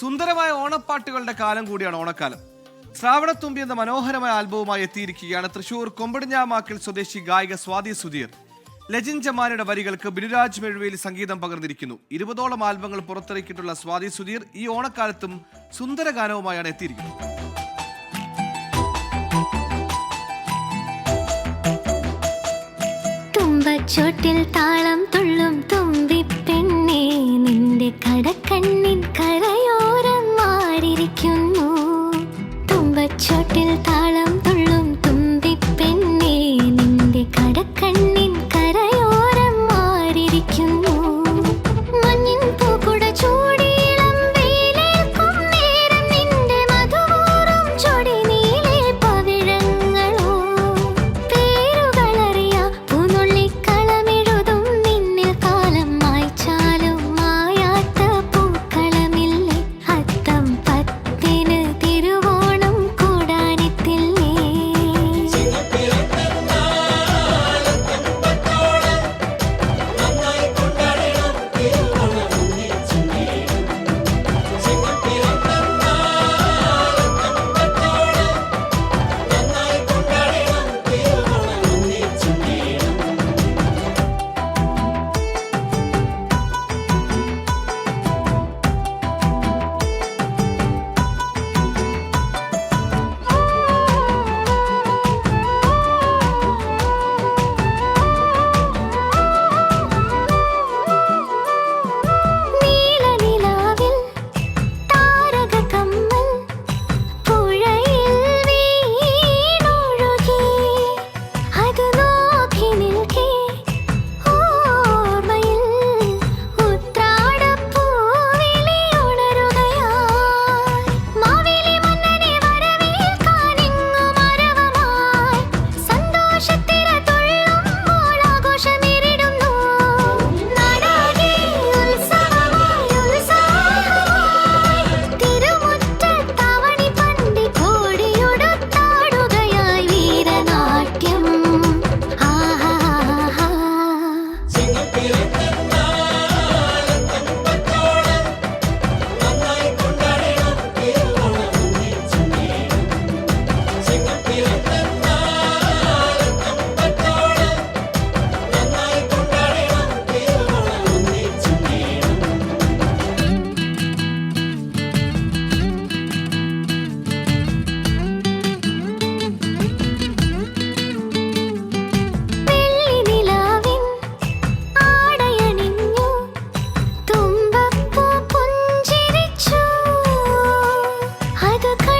സുന്ദരമായ ഓണപ്പാട്ടുകളുടെ കാലം കൂടിയാണ് ഓണക്കാലം. ശ്രാവണത്തുമ്പി എന്ന മനോഹരമായ ആൽബവുമായി എത്തിയിരിക്കുകയാണ് തൃശൂർ കൊമ്പടിഞ്ഞാമാക്കൽ സ്വദേശി ഗായിക സ്വാതി സുധീർ. ലജിൻ ജമാനയുടെ വരികൾക്ക് ബിനുരാജ് മെഴുവേലി സംഗീതം പകർന്നിരിക്കുന്നു. ഇരുപതോളം ആൽബങ്ങൾ പുറത്തിറക്കിയിട്ടുള്ള സ്വാതി സുധീർ ഈ ഓണക്കാലത്തും സുന്ദര ഗാനവുമായാണ് എത്തിയിരിക്കുന്നത്. ചോട്ടിൽ താളം തുള്ളും തുമ്പി പെണ്ണേ നിന്റെ കടക്കണ്ണിൻ കരയോരം அழகு